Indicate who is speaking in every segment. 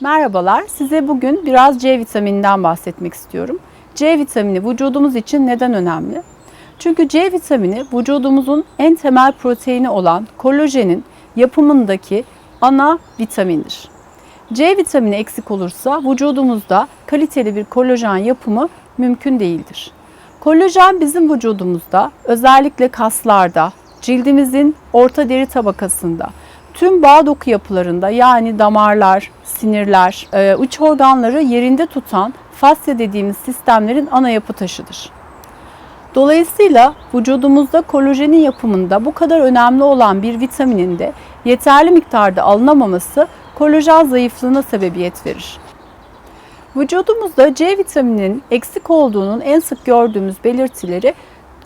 Speaker 1: Merhabalar, size bugün biraz C vitamininden bahsetmek istiyorum. C vitamini vücudumuz için neden önemli? Çünkü C vitamini vücudumuzun en temel proteini olan kolajenin yapımındaki ana vitamindir. C vitamini eksik olursa vücudumuzda kaliteli bir kolajen yapımı mümkün değildir. Kolajen bizim vücudumuzda özellikle kaslarda, cildimizin orta deri tabakasında, tüm bağ doku yapılarında yani damarlar, sinirler, e, iç organları yerinde tutan fasya dediğimiz sistemlerin ana yapı taşıdır. Dolayısıyla vücudumuzda kolajenin yapımında bu kadar önemli olan bir vitaminin de yeterli miktarda alınamaması kolajen zayıflığına sebebiyet verir. Vücudumuzda C vitamininin eksik olduğunun en sık gördüğümüz belirtileri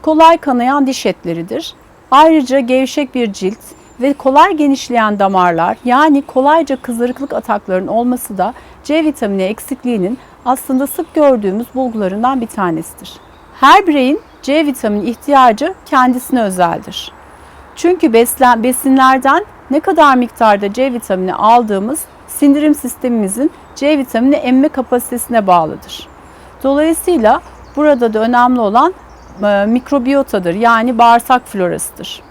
Speaker 1: kolay kanayan diş etleridir. Ayrıca gevşek bir cilt ve kolay genişleyen damarlar yani kolayca kızarıklık ataklarının olması da C vitamini eksikliğinin aslında sık gördüğümüz bulgularından bir tanesidir. Her bireyin C vitamini ihtiyacı kendisine özeldir. Çünkü beslen, besinlerden ne kadar miktarda C vitamini aldığımız sindirim sistemimizin C vitamini emme kapasitesine bağlıdır. Dolayısıyla burada da önemli olan e, mikrobiyotadır yani bağırsak florasıdır.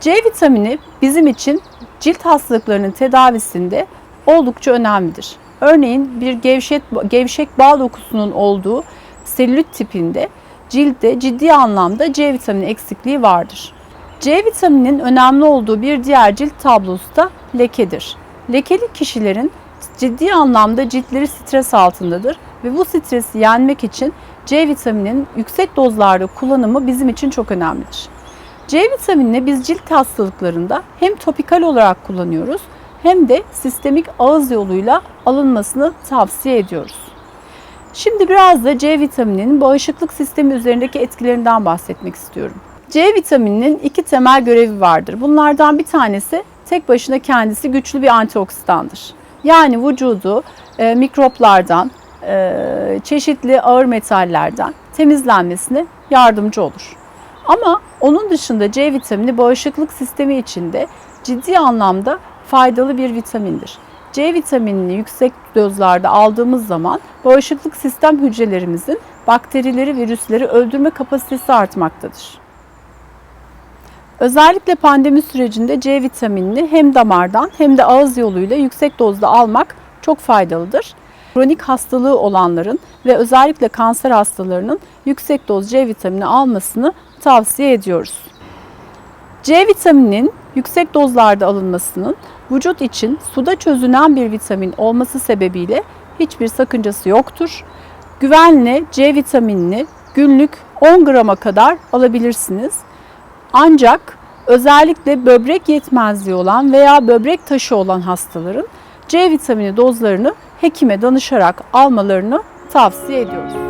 Speaker 1: C vitamini bizim için cilt hastalıklarının tedavisinde oldukça önemlidir. Örneğin bir gevşek, gevşek bağ dokusunun olduğu selülit tipinde ciltte ciddi anlamda C vitamini eksikliği vardır. C vitamininin önemli olduğu bir diğer cilt tablosu da lekedir. Lekeli kişilerin ciddi anlamda ciltleri stres altındadır ve bu stresi yenmek için C vitamininin yüksek dozlarda kullanımı bizim için çok önemlidir. C vitaminini biz cilt hastalıklarında hem topikal olarak kullanıyoruz hem de sistemik ağız yoluyla alınmasını tavsiye ediyoruz. Şimdi biraz da C vitamininin bağışıklık sistemi üzerindeki etkilerinden bahsetmek istiyorum. C vitamininin iki temel görevi vardır. Bunlardan bir tanesi tek başına kendisi güçlü bir antioksidandır. Yani vücudu e, mikroplardan, e, çeşitli ağır metallerden temizlenmesine yardımcı olur. Ama onun dışında C vitamini bağışıklık sistemi içinde ciddi anlamda faydalı bir vitamindir. C vitaminini yüksek dozlarda aldığımız zaman bağışıklık sistem hücrelerimizin bakterileri, virüsleri öldürme kapasitesi artmaktadır. Özellikle pandemi sürecinde C vitaminini hem damardan hem de ağız yoluyla yüksek dozda almak çok faydalıdır. Kronik hastalığı olanların ve özellikle kanser hastalarının yüksek doz C vitamini almasını tavsiye ediyoruz. C vitamininin yüksek dozlarda alınmasının vücut için suda çözünen bir vitamin olması sebebiyle hiçbir sakıncası yoktur. Güvenle C vitaminini günlük 10 grama kadar alabilirsiniz. Ancak özellikle böbrek yetmezliği olan veya böbrek taşı olan hastaların C vitamini dozlarını hekime danışarak almalarını tavsiye ediyoruz.